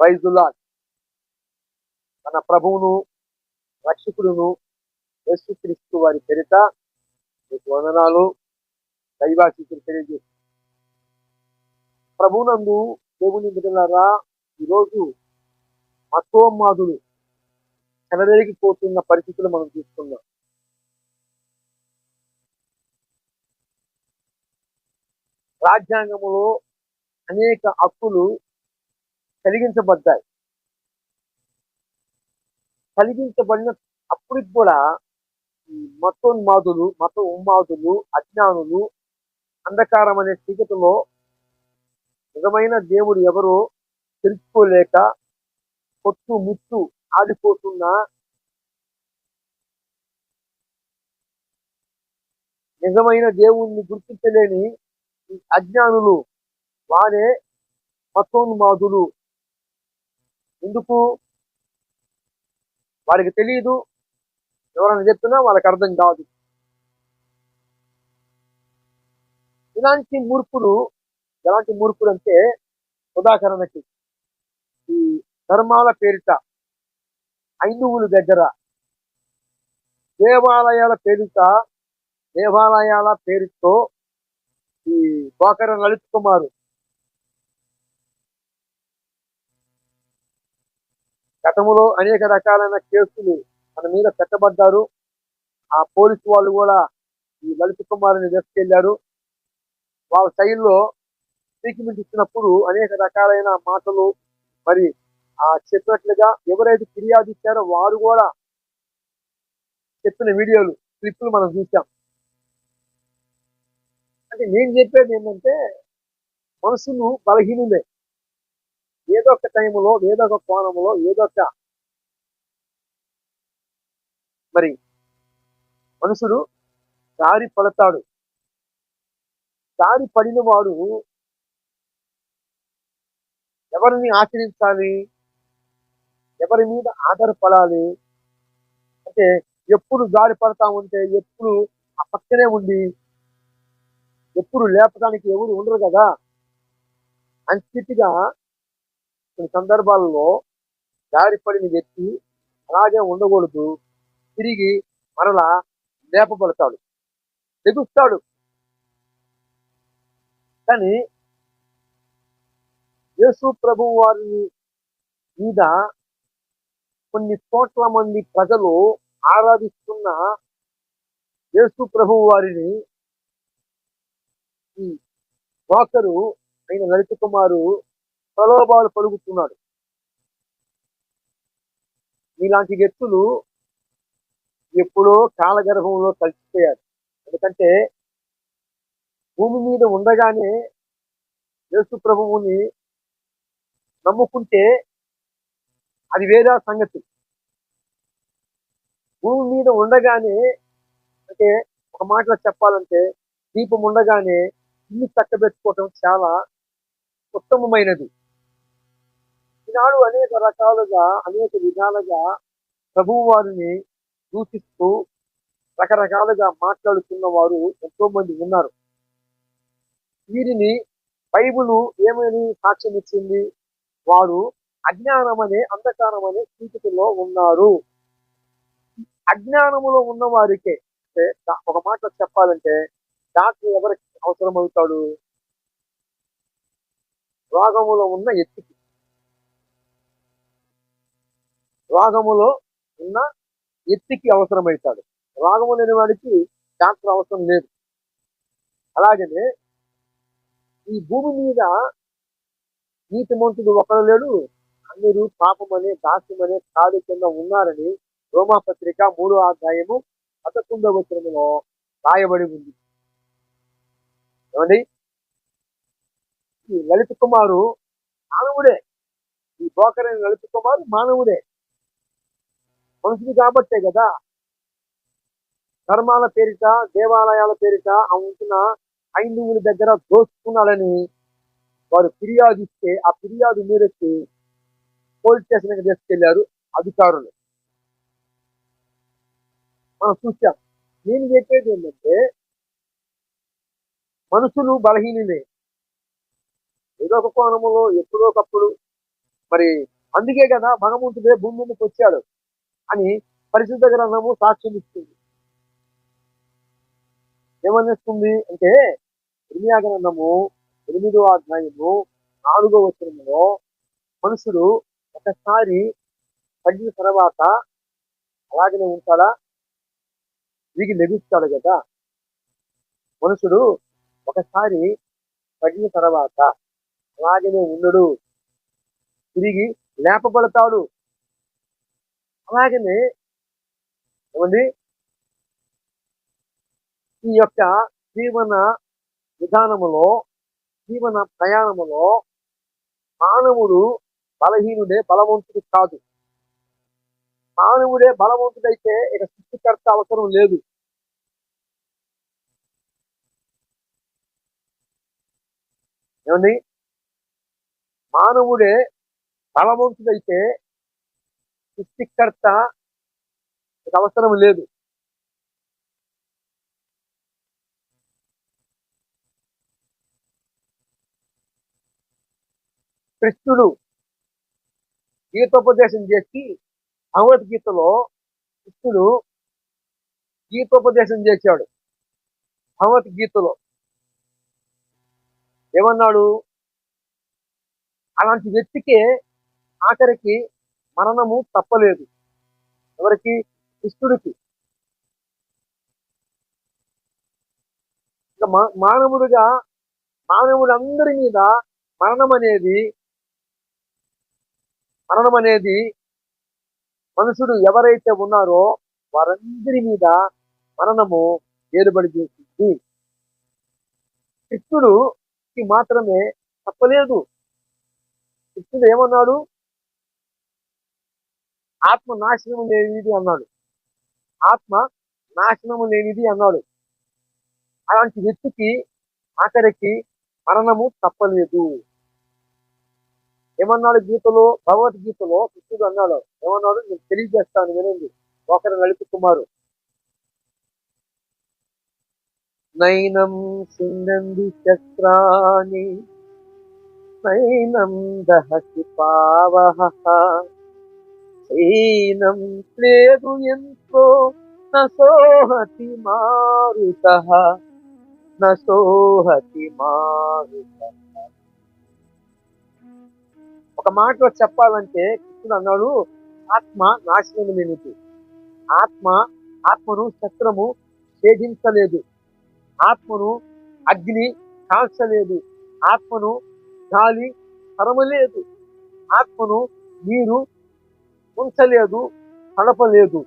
వైద్యులా మన ప్రభువును రక్షకుడును యేసుక్రీస్తు వారి చరిత మీకు వందనాలు దైవాశీసులు తెలియజేస్తుంది ప్రభునందు దేవుని బిడ్డలారా ఈరోజు మతోన్మాదులు చెలరేగిపోతున్న పరిస్థితులు మనం చూస్తున్నాం. రాజ్యాంగంలో అనేక హక్కులు కలిగించబడ్డాయి. కలిగించబడిన అప్పటికి కూడా ఈ మతోన్మాదులు మత ఉన్మాదులు అజ్ఞానులు అంధకారం అనే చీకటిలో నిజమైన దేవుడు ఎవరో తెలుసుకోలేక పొత్తు ముత్తు ఆడిపోతున్న నిజమైన దేవుణ్ణి గుర్తించలేని ఈ అజ్ఞానులు వారే మతోన్మాదులు. ఎందుకు? వారికి తెలియదు ఎవరైనా చెప్తున్నా వాళ్ళకి అర్థం కాదు. ఇలాంటి మూర్ఖులు ఎలాంటి మూర్ఖులు అంటే ఉదాహరణకి ఈ ధర్మాల పేరిట హైందువుల దగ్గర దేవాలయాల పేరిట దేవాలయాల పేరుతో ఈ గోకర లలిత్ కుమారు గతంలో అనేక రకాలైన కేసులు మన మీద పెట్టబడ్డారు. ఆ పోలీసు వాళ్ళు కూడా ఈ లలిత్ కుమార్ని తీసుకెళ్ళారు. వాళ్ళ శైలిలో ట్రీట్మెంట్ ఇచ్చినప్పుడు అనేక రకాలైన మాటలు మరి ఆ చెప్పినట్లుగా ఎవరైతే ఫిర్యాదు ఇచ్చారో వారు కూడా చెప్పిన వీడియోలు క్లిప్లు మనం చూసాం అంటే నేను చెప్పేది ఏంటంటే మనసును బలహీనులే. ఏదో ఒక టైంలో ఏదో ఒక కోణంలో ఏదో ఒక మరి మనుషుడు దారి పడతాడు. దారి పడిన వాడు ఎవరిని ఆచరించాలి ఎవరి మీద ఆధారపడాలి? అంటే ఎప్పుడు దారి పడతా ఉంటే ఎప్పుడు ఆ పక్కనే ఉండి ఎప్పుడు లేపడానికి ఎవరు ఉండరు కదా? అంచితిగా కొన్ని సందర్భాల్లో దారిపడిన వ్యక్తి అలాగే ఉండకూడదు తిరిగి మరలా లేపబడతాడు తెగుస్తాడు. కానీ యేసు ప్రభు వారిని మీద కొన్ని కోట్ల మంది ప్రజలు ఆరాధిస్తున్న యేసు ప్రభు వారిని ఈ ఒకరు అయిన లలిత కుమారు ప్రలోభాలు పలుకుతున్నాడు. ఇలాంటి వ్యక్తులు ఎప్పుడో కాలగర్భంలో కలిసిపోయారు. ఎందుకంటే భూమి మీద ఉండగానే యేసు ప్రభువుని నమ్ముకుంటే అది వేరే సంగతి. భూమి మీద ఉండగానే అంటే ఒక మాటలో చెప్పాలంటే దీపం ఉండగానే ఇల్లు చక్కబెట్టుకోవటం చాలా ఉత్తమమైనది. ఈనాడు అనేక రకాలుగా అనేక విధాలుగా ప్రభువు వారిని దూషిస్తూ రకరకాలుగా మాట్లాడుతున్న వారు ఎంతో మంది ఉన్నారు. వీరిని బైబుల్ ఏమని సాక్ష్యం ఇచ్చింది? వారు అజ్ఞానం అనే అంధకారం అనే స్థితిలో ఉన్నారు. అజ్ఞానములో ఉన్న వారికే అంటే ఒక మాట చెప్పాలంటే డాక్టర్ ఎవరికి అవసరం అవుతాడు రోగములో ఉన్న ఎత్తికి రోగములో ఉన్న ఎత్తికి అవసరమవుతాడు రోగము లేని వాడికి డాక్టర్ అవసరం లేదు. అలాగనే ఈ భూమి మీద నీతిమంతుడు ఒకడు లేడు. అందరూ పాపమనే దాస్యమనే కాదు కింద ఉన్నారని రోమాపత్రిక మూడో అధ్యాయము పదకొండవ వచనములో రాయబడి ఉంది. ఏమండి? ఈ లలిత కుమారు మానవుడే. ఈ బోకరైన లలిత కుమారు మానవుడే. మనుషులు కాబట్టే కదా. ధర్మాల పేరిట దేవాలయాల పేరిట ఆ ఉంటున్న ఐదుగురి దగ్గర దోచుకున్నాడని వారు ఫిర్యాదు ఇస్తే ఆ ఫిర్యాదు మేరకు పోలీస్ స్టేషన్కి తీసుకెళ్ళారు అధికారులు. మనం చూసాం. నేను చెప్పేది ఏంటంటే మనుషులు బలహీనులే. ఏదో ఒక కోణములో ఎప్పుడో ఒకప్పుడు మరి అందుకే కదా భగవంతుడే భూమి మీదకి వచ్చాడు. అని పరిశుద్ధ గ్రంథము సాక్ష్యం ఇస్తుంది. ఏమనిస్తుంది అంటే ఇర్మియా గ్రంథము ఎనిమిదో అధ్యాయము నాలుగో వచనములో మనుషుడు ఒకసారి పడిన తర్వాత అలాగనే ఉంటాడా? తిరిగి లెగుస్తాడు కదా. మనుషుడు ఒకసారి పడిన తర్వాత అలాగనే ఉండడు. తిరిగి లేపబడతాడు. అలాగనే ఏమండి? ఈ యొక్క జీవన విధానములో జీవన ప్రయాణములో మానవుడు బలహీనుడే బలవంతుడు కాదు. మానవుడే బలవంతుడైతే ఇక సృష్టికర్త అవసరం లేదు. ఏమండి? మానవుడే బలవంతుడైతే సృష్టికర్త అవసరం లేదు. కృష్ణుడు గీతోపదేశం చేసి భగవద్గీతలో కృష్ణుడు గీతోపదేశం చేశాడు. భగవద్గీతలో ఏమన్నాడు? అలాంటి వ్యక్తికే ఆఖరికి మరణము తప్పలేదు. ఎవరికి? శిష్యుడికి ఇక మా- మానవుడిగా మానవులందరి మీద మరణం అనేది మరణం అనేది మనుషుడు ఎవరైతే ఉన్నారో వారందరి మీద మరణము ఏర్పడి చేసింది. కృష్ణుడుకి మాత్రమే తప్పలేదు. కృష్ణుడు ఏమన్నాడు? ఆత్మ నాశనము లేనిది అన్నాడు. ఆత్మ నాశనము లేనిది అన్నాడు. అలాంటి వ్యక్తికి ఆఖరికి మరణము తప్పలేదు. ఏమన్నాడు గీతలో? భగవద్గీతలో కృష్ణుడు అన్నాడు. ఏమన్నాడు? నేను తెలియజేస్తాను వినండి. ఒకరు నలిపి నైనం సిందంది శస్త్రాన్ని నైనం దహసి పావహ. చైనం లేదు ఎంతో నోహతి మారుత నోహతి మారుత ఒక మాటలో చెప్పాలంటే కృష్ణుడు అన్నాడు ఆత్మ నాశనం లేనిది. ఆత్మ ఆత్మను శస్త్రము ఛేదించలేదు. ఆత్మను అగ్ని కాల్చలేదు. ఆత్మను గాలి తరమలేదు. ఆత్మను నీరు ఉంచలేదు కడపలేదు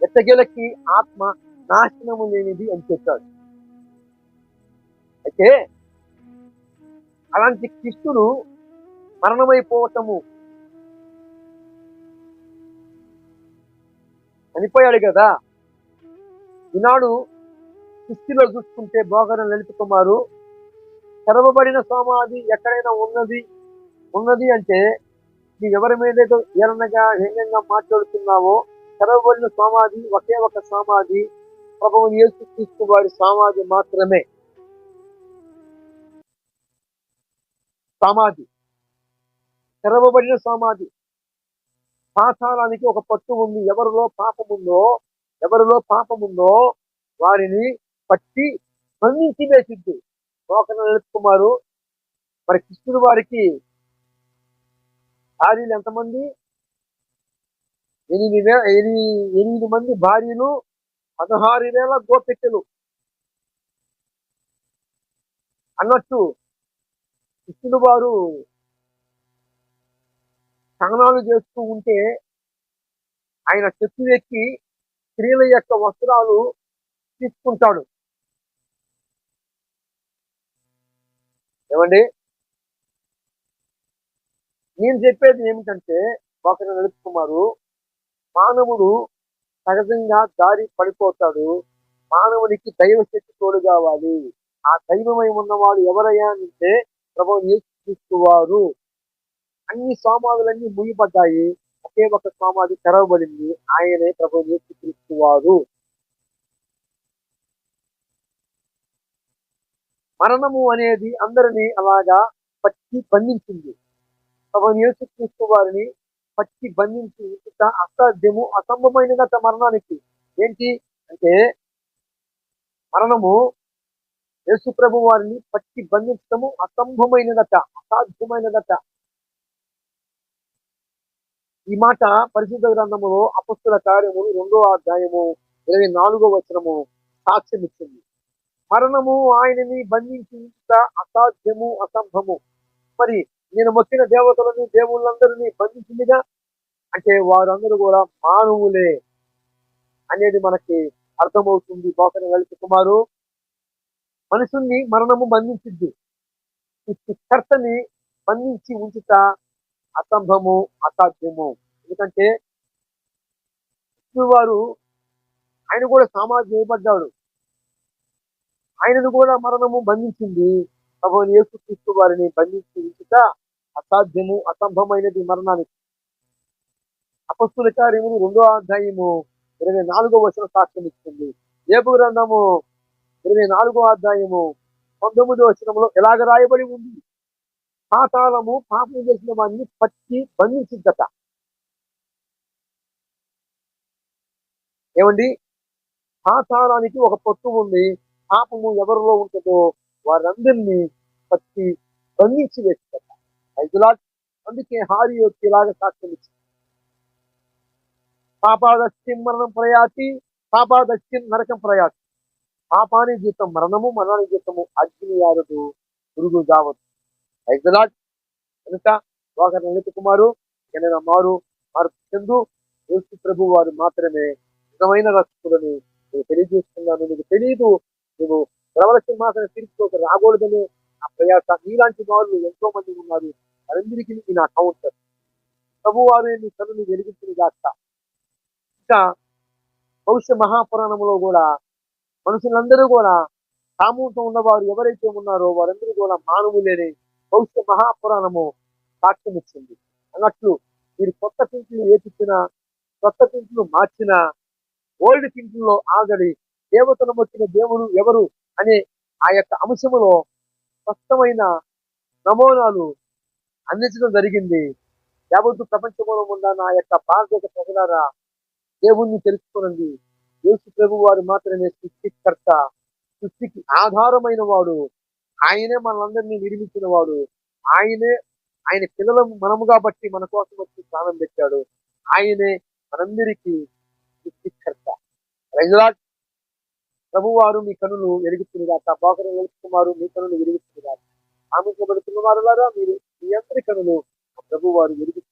ఎత్తగెలకి ఆత్మ నాశనము లేనిది అని చెప్పాడు. అయితే అలాంటి కృష్ణుడు మరణమైపోవటము చనిపోయాడు కదా. ఈనాడు సృష్టిలో చూసుకుంటే భోగన లలిత కుమారు తెరవబడిన సమాధి ఎక్కడైనా ఉన్నది ఉన్నది అంటే నీ ఎవరి మీద ఏదో ఏలనగా మాట్లాడుతున్నావో తెరవబడిన సమాధి ఒకే ఒక సమాధి ప్రభువు యేసు వారి సమాధి మాత్రమే. సమాధి. తెరవబడిన సమాధి. పాతాళానికి ఒక పట్టు ఉంది. ఎవరిలో పాపం ఉందో ఎవరిలో పాపం ఉందో వారిని పట్టి బంధించి వేసిద్ది. లోకన కుమారు మరి కృష్ణుడు వారికి భార్యలు ఎంతమంది? ఎనిమిది వేల ఎనిమిది ఎనిమిది మంది భార్యలు పదహారు వేల గోపెట్టెలు. అన్నట్టు కృష్ణుడు వారు స్నానాలు చేస్తూ ఉంటే ఆయన చెట్టు ఎక్కి స్త్రీల యొక్క వస్త్రాలు తీసుకుంటాడు. ఏమండి? నేను చెప్పేది ఏమిటంటే ఒకరు నడుపుకుమారు మానవుడు సహజంగా దారి పడిపోతాడు. మానవునికి దైవ శక్తి తోడు కావాలి. ఆ దైవమై ఉన్నవాడు ఎవరయ్యా అంటే ప్రభు తీసుకువారు వారు. అన్ని సోమాదులన్నీ ముగిపడ్డాయి ఒకే ఒక సోమాది తెరవబడింది. ఆయనే ప్రభు యేసు వారు. మరణము అనేది అందరినీ అలాగా పట్టి బంధించింది. తమ నియోజకవర్గ వారిని పట్టి బంధించి అసాధ్యము అసాధ్యము గత మరణానికి? ఏంటి? అంటే మరణము యేసుప్రభు వారిని పట్టి బంధించటము అసాధ్యమైన గత ఈ మాట పరిశుద్ధ గ్రంథములో అపస్తుల కార్యములు రెండో అధ్యాయము ఇరవై నాలుగో వచనము సాక్ష్యం ఇచ్చింది. మరణము ఆయనని బంధించి అసాధ్యము అసంభము మరి నేను మొక్కిన దేవతలని దేవుళ్ళందరినీ బంధించిందిగా? అంటే వారందరూ కూడా మానవులే అనేది మనకి అర్థమవుతుంది. బోకన లలిత కుమారు మనుషుల్ని మరణము బంధించింది కర్తని బంధించి ఉంచుట అసంభము అసాధ్యము. ఎందుకంటే వారు ఆయన కూడా సమాజం చేయబడ్డాడు ఆయనను కూడా మరణము బంధించింది. ప్రభుని యేసుక్రీస్తు వారిని బంధించి ఉంచుట అసాధ్యము అసంభవమైనది మరణానికి. అపస్తుల కార్యములు రెండో అధ్యాయము ఇరవై నాలుగో వచనం సాక్ష్యం ఇస్తుంది. ఏపు గ్రంథము ఇరవై నాలుగో అధ్యాయము పంతొమ్మిదో వచనంలో ఎలాగ రాయబడి ఉంది? పాతాళము పాపం చేసిన వాడిని పట్టి బంధించిద్దట ఏమండి? పాతాళానికి ఒక పొత్తు ఉంది. పాపము ఎవరిలో ఉంటుందో వారందరినీ పట్టి బంధించి వేస్తారు ఐదులా అందుకే హారి యొక్క ఇలాగ సాక్ష్యం ఇచ్చింది పాపాదస్యం మరణం ప్రయాతి పాపాదస్యం నరకం ప్రయాతి. పాపాని జీతం మరణము మరణాని జీతము అగ్ని యారదు పురుగు జావదు. ఐదులాట్ కనుక లోక లలిత కుమారు ఎనైనా మారు మార్పు చెందు యేసు ప్రభు వారు మాత్రమే నిజమైన రక్షకులని నేను తెలియజేస్తున్నాను. నీకు తెలియదు నువ్వు ప్రబల సింహాసన తీర్చుకోక రాకూడదని ఆ ప్రయాస నీలాంటి వారు ఎంతో మంది ఉన్నారు. వారందరికీ నా కౌంటర్. ప్రభు నీ తనని వెలిగించిన గాక. ఇంకా భవిష్య మహాపురాణంలో కూడా మనుషులందరూ కూడా సామూహం ఉన్నవారు ఎవరైతే ఉన్నారో వారందరూ కూడా మానవులేని భవిష్య మహాపురాణము సాక్ష్యం ఇచ్చింది అన్నట్లు మీరు కొత్త పింకులు ఏపిచ్చినా కొత్త పింకులు మార్చినా ఓల్డ్ పింకుల్లో ఆగడి దేవతను వచ్చిన దేవుడు ఎవరు? అనే ఆ యొక్క అంశములో స్పష్టమైన నమూనాలు అందించడం జరిగింది. యావత్తు ప్రపంచంలో ఉన్న నా యొక్క భారతదేశ ప్రజలారా దేవుణ్ణి తెలుసుకోనండి. యేసు ప్రభు వారు మాత్రమే సృష్టికర్త సృష్టికి ఆధారమైన వాడు. ఆయనే మనందరినీ నిర్మించిన వాడు. ఆయనే ఆయన పిల్లలు మనము కాబట్టి మన కోసం వచ్చి ప్రాణం పెట్టాడు. ఆయనే మనందరికీ సృష్టికర్త. రైజులాట్ ప్రభువారు మీ కనులు ఎరుగుతున్నదాక బాకర వెలుగుతున్నారు మీ కనులు ఎరుగుతున్నదాక ఆమె వారులారా మీరు మీ అందరి కనులు ప్రభువారు ఎరుగుతున్నారు